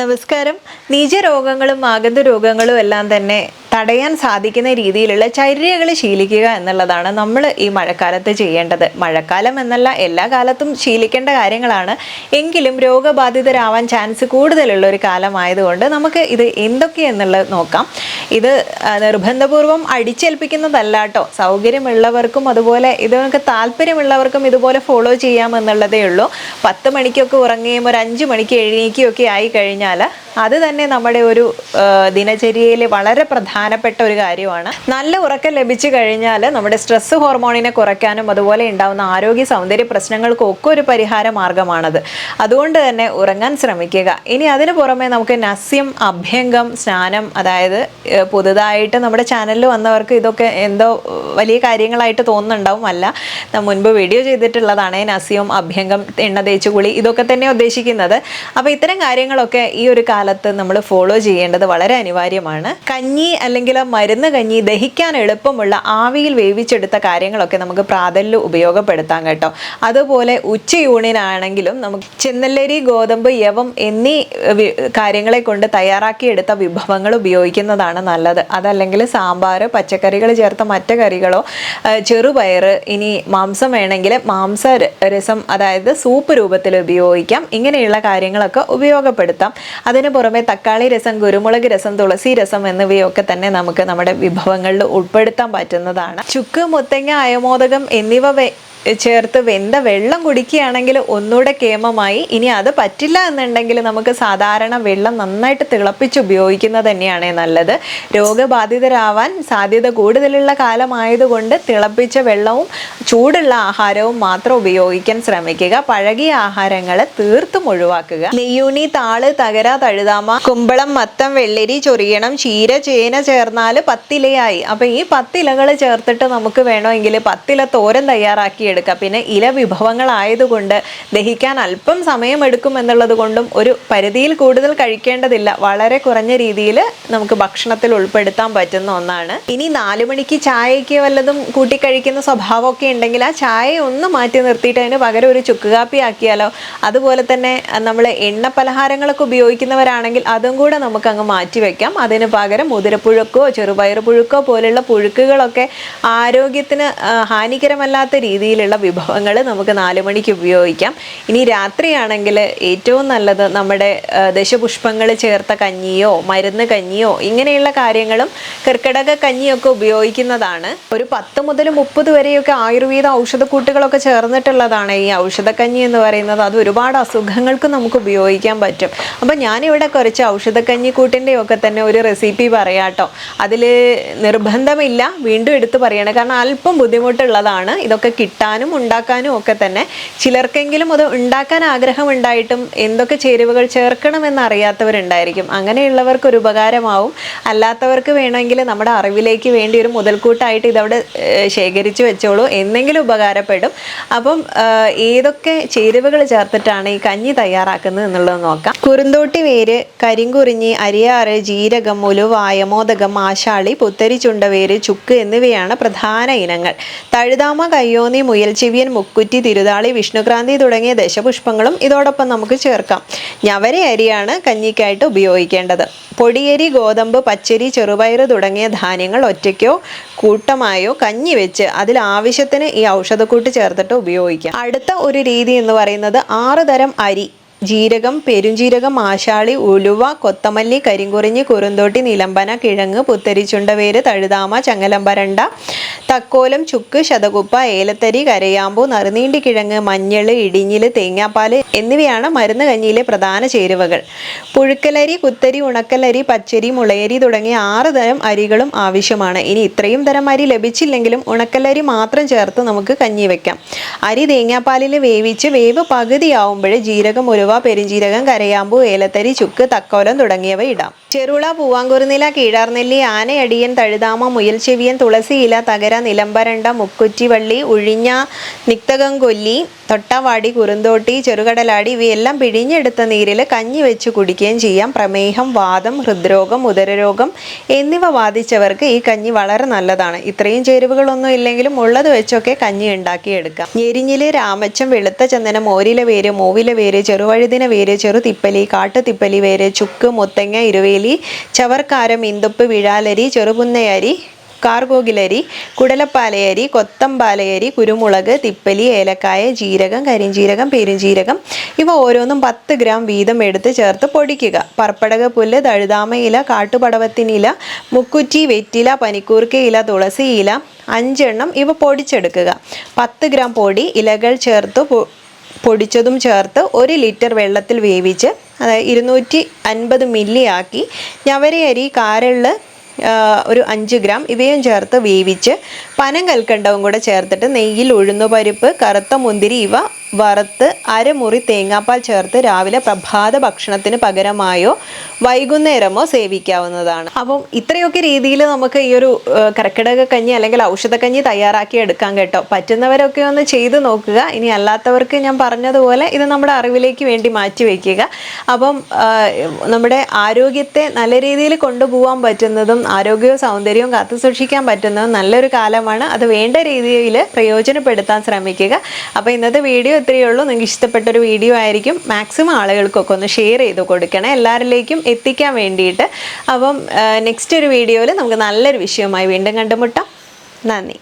നമസ്കാരം. നീചരോഗങ്ങളും ആഗന്ത രോഗങ്ങളും എല്ലാം തന്നെ തടയാൻ സാധിക്കുന്ന രീതിയിലുള്ള ചര്യകൾ ശീലിക്കുക എന്നുള്ളതാണ് നമ്മൾ ഈ മഴക്കാലത്ത് ചെയ്യേണ്ടത്. മഴക്കാലം എന്നല്ല എല്ലാ കാലത്തും ശീലിക്കേണ്ട കാര്യങ്ങളാണ്. എങ്കിലും രോഗബാധിതരാവാൻ ചാൻസ് കൂടുതലുള്ള ഒരു കാലമായതുകൊണ്ട് നമുക്ക് ഇത് എന്തൊക്കെയെന്നുള്ളത് നോക്കാം. ഇത് നിർബന്ധപൂർവം അടിച്ചേൽപ്പിക്കുന്നതല്ല കേട്ടോ സൗകര്യമുള്ളവർക്കും അതുപോലെ ഇതിനൊക്കെ താല്പര്യമുള്ളവർക്കും ഇതുപോലെ ഫോളോ ചെയ്യാമെന്നുള്ളതേ ഉള്ളൂ. പത്ത് മണിക്കൊക്കെ ഉറങ്ങുകയും ഒരു അഞ്ച് മണിക്ക് എഴുന്നേക്കുകയൊക്കെ ആയി കഴിഞ്ഞാൽ അത് തന്നെ നമ്മുടെ ഒരു ദിനചര്യയിൽ വളരെ പ്രധാനപ്പെട്ട ഒരു കാര്യമാണ്. നല്ല ഉറക്കം ലഭിച്ചു കഴിഞ്ഞാൽ നമ്മുടെ സ്ട്രെസ് ഹോർമോണിനെ കുറയ്ക്കാനും അതുപോലെ ഉണ്ടാകുന്ന ആരോഗ്യ സൗന്ദര്യ പ്രശ്നങ്ങൾക്കും ഒക്കെ ഒരു പരിഹാര മാർഗമാണത്. അതുകൊണ്ട് തന്നെ ഉറങ്ങാൻ ശ്രമിക്കുക. ഇനി അതിന് പുറമെ നമുക്ക് നസ്യം അഭ്യംഗം സ്നാനം അതായത് പുതുതായിട്ട് നമ്മുടെ ചാനലിൽ വന്നവർക്ക് ഇതൊക്കെ എന്തോ വലിയ കാര്യങ്ങളായിട്ട് തോന്നുന്നുണ്ടാവും അല്ല മുൻപ് വീഡിയോ ചെയ്തിട്ടുള്ളതാണ് നസ്യവും അഭ്യംഗം എണ്ണ തേച്ച് കുളി ഇതൊക്കെ തന്നെ ഉദ്ദേശിക്കുന്നത്. അപ്പോൾ ഇത്തരം കാര്യങ്ങളൊക്കെ ഈ ഒരു കാലത്ത് നമ്മൾ ഫോളോ ചെയ്യേണ്ടത് വളരെ അനിവാര്യമാണ്. കഞ്ഞി അല്ലെങ്കിൽ ആ മരുന്ന് കഞ്ഞി ദഹിക്കാൻ എളുപ്പമുള്ള ആവിയിൽ വേവിച്ചെടുത്ത കാര്യങ്ങളൊക്കെ നമുക്ക് പ്രാതലിൽ ഉപയോഗപ്പെടുത്താം കേട്ടോ. അതുപോലെ ഉച്ചയൂണിനാണെങ്കിലും നമുക്ക് ചെന്നല്ലരി ഗോതമ്പ് യവം എന്നീ കാര്യങ്ങളെ കൊണ്ട് തയ്യാറാക്കിയെടുത്ത വിഭവങ്ങൾ ഉപയോഗിക്കുന്നതാണ് നല്ലത്. അതല്ലെങ്കിൽ സാമ്പാർ പച്ചക്കറികൾ ചേർത്ത മറ്റ് കറികളോ ചെറുപയർ ഇനി മാംസം വേണമെങ്കിൽ മാംസ രസം അതായത് സൂപ്പ് രൂപത്തിൽ ഉപയോഗിക്കാം. ഇങ്ങനെയുള്ള കാര്യങ്ങളൊക്കെ ഉപയോഗപ്പെടുത്താം. അതിന് പുറമെ തക്കാളി രസം കുരുമുളക് രസം തുളസി രസം എന്നിവയൊക്കെ തന്നെ നമുക്ക് നമ്മുടെ വിഭവങ്ങളിൽ ഉൾപ്പെടുത്താൻ പറ്റുന്നതാണ്. ചുക്ക് മുത്തങ്ങ അയമോദകം എന്നിവ ചേർത്ത് വെന്ത വെള്ളം കുടിക്കുകയാണെങ്കിൽ ഒന്നുകൂടെ കേമമായി. ഇനി അത് പറ്റില്ല എന്നുണ്ടെങ്കിൽ നമുക്ക് സാധാരണ വെള്ളം നന്നായിട്ട് തിളപ്പിച്ച് ഉപയോഗിക്കുന്നത് തന്നെയാണ് നല്ലത്. രോഗബാധിതരാവാൻ സാധ്യത കൂടുതലുള്ള കാലമായതുകൊണ്ട് തിളപ്പിച്ച വെള്ളവും ചൂടുള്ള ആഹാരവും മാത്രം ഉപയോഗിക്കാൻ ശ്രമിക്കുക. പഴകിയ ആഹാരങ്ങൾ തീർത്തും ഒഴിവാക്കുക. നെയ്യൂണി താൾ തകര തഴുതാമ കുമ്പളം മത്തം വെള്ളരി ചൊറിയണം ചീര ചേന ചേർന്നാൽ പത്തിലയായി. അപ്പം ഈ പത്തിലകൾ ചേർത്തിട്ട് നമുക്ക് വേണമെങ്കിൽ പത്തില തോരൻ തയ്യാറാക്കി എടുക്കാം. പിന്നെ ഇല വിഭവങ്ങളായതുകൊണ്ട് ദഹിക്കാൻ അല്പം സമയമെടുക്കും എന്നുള്ളത് കൊണ്ടും ഒരു പരിധിയിൽ കൂടുതൽ കഴിക്കേണ്ടതില്ല. വളരെ കുറഞ്ഞ രീതിയിൽ നമുക്ക് ഭക്ഷണത്തിൽ ഉൾപ്പെടുത്താൻ പറ്റുന്ന ഒന്നാണ്. ഇനി നാലു മണിക്ക് ചായയ്ക്ക് വല്ലതും കൂട്ടി കഴിക്കുന്ന സ്വഭാവമൊക്കെ ഉണ്ടെങ്കിൽ ആ ചായ ഒന്ന് മാറ്റി നിർത്തിയിട്ട് അതിന് പകരം ഒരു ചുക്ക് കാപ്പി ആക്കിയാലോ? അതുപോലെ തന്നെ നമ്മൾ എണ്ണ പലഹാരങ്ങളൊക്കെ ഉപയോഗിക്കുന്നവരാണെങ്കിൽ അതും കൂടെ നമുക്ക് അങ്ങ് മാറ്റി വെക്കാം. അതിന് പകരം മുതിരപ്പുഴുക്കോ ചെറുപയർ പുഴുക്കോ പോലുള്ള പുഴുക്കുകളൊക്കെ ആരോഗ്യത്തിന് ഹാനികരമല്ലാത്ത ഹാനികരമല്ലാത്ത രീതിയിലുള്ള വിഭവങ്ങൾ നമുക്ക് നാല് മണിക്ക് ഉപയോഗിക്കാം. ഇനി രാത്രിയാണെങ്കിൽ ഏറ്റവും നല്ലത് നമ്മുടെ ദശപുഷ്പങ്ങൾ ചേർത്ത കഞ്ഞിയോ മരുന്ന് കഞ്ഞിയോ ഇങ്ങനെയുള്ള കാര്യങ്ങളും കർക്കിടക കഞ്ഞിയൊക്കെ ഉപയോഗിക്കുന്നതാണ്. ഒരു പത്ത് മുതൽ മുപ്പത് വരെയൊക്കെ ആയുർവേദ ഔഷധക്കൂട്ടുകളൊക്കെ ചേർന്നിട്ടുള്ളതാണ് ഈ ഔഷധക്കഞ്ഞി എന്ന് പറയുന്നത്. അത് ഒരുപാട് അസുഖങ്ങൾക്ക് നമുക്ക് ഉപയോഗിക്കാൻ പറ്റും. അപ്പം ഞാനിവിടെ കുറച്ച് ഔഷധക്കഞ്ഞി കൂട്ടിന്റെ ഒക്കെ തന്നെ ഒരു റെസിപ്പി പറയാട്ടോ. അതിൽ നിർബന്ധമില്ല. വീണ്ടും എടുത്ത് പറയണം. കാരണം അല്പം ബുദ്ധിമുട്ടുള്ളതാണ്. ഇതൊക്കെ കിട്ടാനും ഉണ്ടാക്കാനും ഒക്കെ തന്നെ ചിലർക്കെങ്കിലും അത് ഉണ്ടാക്കാൻ ആഗ്രഹം ഉണ്ടായിട്ടും എന്തൊക്കെ ചേരുവകൾ ചേർക്കണമെന്ന് അറിയാത്തവരുണ്ടായിരിക്കും. അങ്ങനെയുള്ളവർക്ക് ഒരു ഉപകാരമാവും. അല്ലാത്തവർക്ക് വേണമെങ്കിൽ നമ്മുടെ അറിവിലേക്ക് വേണ്ടി ഒരു മുതൽക്കൂട്ടായിട്ട് ഇതവിടെ ശേഖരിച്ചു വെച്ചോളൂ. എന്നെങ്കിലും ഉപകാരപ്പെടും. അപ്പം ഏതൊക്കെ ചേരുവകൾ ചേർത്തിട്ടാണ് ഈ കഞ്ഞി തയ്യാറാക്കുന്നത് എന്നുള്ളത് നോക്കാം. കുറുന്തോട്ടി വേര് കരിങ്കുറിഞ്ഞി അരിയാറ് ജീരകം ഉലുവായ മോദകം ആശാളി പുത്തരി ചുണ്ടവേര് ചുക്ക് എന്നിവയാണ് പ്രധാന ഇനങ്ങൾ. തഴുതാമ കയ്യോന്നി മുയൽച്ചിവിയൻ മുക്കുറ്റി തിരുതാളി വിഷ്ണുക്രാന്തി തുടങ്ങിയ ദശപുഷ്പങ്ങളും ഇതോടൊപ്പം നമുക്ക് ചേർക്കാം. ഞവര അരിയാണ് കഞ്ഞിക്കായിട്ട് ഉപയോഗിക്കേണ്ടത്. പൊടിയരി ഗോതമ്പ് പച്ചരി ചെറുപയർ തുടങ്ങിയ ധാന്യങ്ങൾ ഒറ്റയ്ക്കോ കൂട്ടമായോ കഞ്ഞി വെച്ച് അതിൽ ആവശ്യത്തിന് ഈ ഔഷധക്കൂട്ട് ചേർത്തിട്ട് ഉപയോഗിക്കാം. അടുത്ത ഒരു രീതി എന്ന് പറയുന്നത് ആറ് തരം അരി. ജീരകം പെരുംജീരകം ആശാളി ഉലുവ കൊത്തമല്ലി കരിങ്കുറിഞ്ഞി കുറുന്തോട്ടി നിലമ്പന കിഴങ്ങ് പുത്തരിച്ചുണ്ടവേര് തഴുതാമ ചങ്ങലമ്പരണ്ട തക്കോലം ചുക്ക് ശതകുപ്പ ഏലത്തരി കരയാമ്പു നറുനീണ്ടി കിഴങ്ങ് മഞ്ഞൾ ഇടിഞ്ഞിൽ തേങ്ങാപ്പാൽ എന്നിവയാണ് മരുന്ന് കഞ്ഞിയിലെ പ്രധാന ചേരുവകൾ. പുഴുക്കലരി കുത്തരി ഉണക്കലരി പച്ചരി മുളയരി തുടങ്ങിയ ആറ് തരം അരികളും ആവശ്യമാണ്. ഇനി ഇത്രയും തരം അരി ലഭിച്ചില്ലെങ്കിലും ഉണക്കലരി മാത്രം ചേർത്ത് നമുക്ക് കഞ്ഞി വെക്കാം. അരി തേങ്ങാപ്പാലിൽ വേവിച്ച് വേവ് പകുതിയാവുമ്പോഴേ ജീരകം ഉലുവ പെരുംജീരകം കരയാമ്പൂ ഏലത്തരി ചുക്ക് തക്കോലം തുടങ്ങിയവ ഇടാം. ചെറുള പൂവാങ്കുറുനില കീഴാർനെല്ലി ആനയടിയൻ തഴുതാമ മുയൽച്ചെവിയൻ തുളസി ഇല തകര നിലമ്പരണ്ട മുക്കുറ്റിവള്ളി ഉഴിഞ്ഞ നിക്തകം കൊല്ലി തൊട്ടാവാടി കുറുന്തോട്ടി ചെറുകടലാടി ഇവയെല്ലാം പിഴിഞ്ഞെടുത്ത നീരിൽ കഞ്ഞി വെച്ച് കുടിക്കുകയും ചെയ്യാം. പ്രമേഹം വാദം ഹൃദ്രോഗം ഉദരരോഗം എന്നിവ ബാധിച്ചവർക്ക് ഈ കഞ്ഞി വളരെ നല്ലതാണ്. ഇത്രയും ചേരുവകളൊന്നും ഇല്ലെങ്കിലും ഉള്ളത് വെച്ചൊക്കെ കഞ്ഞി ഉണ്ടാക്കിയെടുക്കാം. ഞെരിഞ്ഞിൽ രാമച്ചം വെളുത്ത ചന്ദനം ഓരില വേര് മൂവില വേര് ചെറുവഴുതിന വേര് ചെറുതിപ്പലി കാട്ടുതിപ്പലി വേര് ചുക്ക് മുത്തങ്ങ ഇരുവേലി ചവർക്കാരം ഇന്തുപ്പ് വിഴാലരി ചെറുപുന്നയരി കാർഗോഗിലരി കുടലപ്പാലയരി കൊത്തമ്പാലയരി കുരുമുളക് തിപ്പലി ഏലക്കായ ജീരകം കരിഞ്ജീരകം പെരുംജീരകം ഇവ ഓരോന്നും പത്ത് ഗ്രാം വീതം എടുത്ത് ചേർത്ത് പൊടിക്കുക. പർപ്പടക പുല്ല് തഴുതാമയില കാട്ടുപടവത്തിനില മുക്കുറ്റി വെറ്റില പനിക്കൂർക്ക ഇല തുളസി ഇല അഞ്ചെണ്ണം ഇവ പൊടിച്ചെടുക്കുക. പത്ത് ഗ്രാം പൊടി ഇലകൾ ചേർത്ത് പൊടിച്ചതും ചേർത്ത് ഒരു ലിറ്റർ വെള്ളത്തിൽ വേവിച്ച് അതായത് ഇരുന്നൂറ്റി അൻപത് മില്ലി ആക്കി ഞവരയരി കാരള്ള് ആ, ഒരു അഞ്ച് ഗ്രാം ഇവയും ചേർത്ത് വേവിച്ച് പനം കൽക്കണ്ടവും കൂടെ ചേർത്തിട്ട് നെയ്യിൽ ഉഴുന്നുപരിപ്പ് കറുത്ത മുന്തിരി ഇവ വറുത്ത് അരമുറി തേങ്ങാപ്പാൽ ചേർത്ത് രാവിലെ പ്രഭാത ഭക്ഷണത്തിന് പകരമായോ വൈകുന്നേരമോ സേവിക്കാവുന്നതാണ്. അപ്പം ഇത്രയൊക്കെ രീതിയിൽ നമുക്ക് ഈ ഒരു കർക്കിടക കഞ്ഞി അല്ലെങ്കിൽ ഔഷധക്കഞ്ഞി തയ്യാറാക്കി എടുക്കാൻ കേട്ടോ. പറ്റുന്നവരൊക്കെ ഒന്ന് ചെയ്ത് നോക്കുക. ഇനി അല്ലാത്തവർക്ക് ഞാൻ പറഞ്ഞതുപോലെ ഇത് നമ്മുടെ അറിവിലേക്ക് വേണ്ടി മാറ്റി വയ്ക്കുക അപ്പം നമ്മുടെ ആരോഗ്യത്തെ നല്ല രീതിയിൽ കൊണ്ടുപോകാൻ പറ്റുന്നതും ആരോഗ്യവും സൗന്ദര്യവും കാത്തു സൂക്ഷിക്കാൻ പറ്റുന്നതും നല്ലൊരു കാലമാണ്. അത് വേണ്ട രീതിയിൽ പ്രയോജനപ്പെടുത്താൻ ശ്രമിക്കുക. അപ്പം ഇന്നത്തെ വീഡിയോ ഇത്രയേ ഉള്ളൂ. നിങ്ങൾക്ക് ഇഷ്ടപ്പെട്ട ഒരു വീഡിയോ ആയിരിക്കും. മാക്സിമം ആളുകൾക്കൊക്കെ ഒന്ന് ഷെയർ ചെയ്ത് കൊടുക്കണേ. എല്ലാവരിലേക്കും എത്തിക്കാൻ വേണ്ടിയിട്ട്. അപ്പം നെക്സ്റ്റ് ഒരു വീഡിയോയിൽ നമുക്ക് നല്ലൊരു വിഷയവുമായി വീണ്ടും കണ്ടുമുട്ടാം. നന്ദി.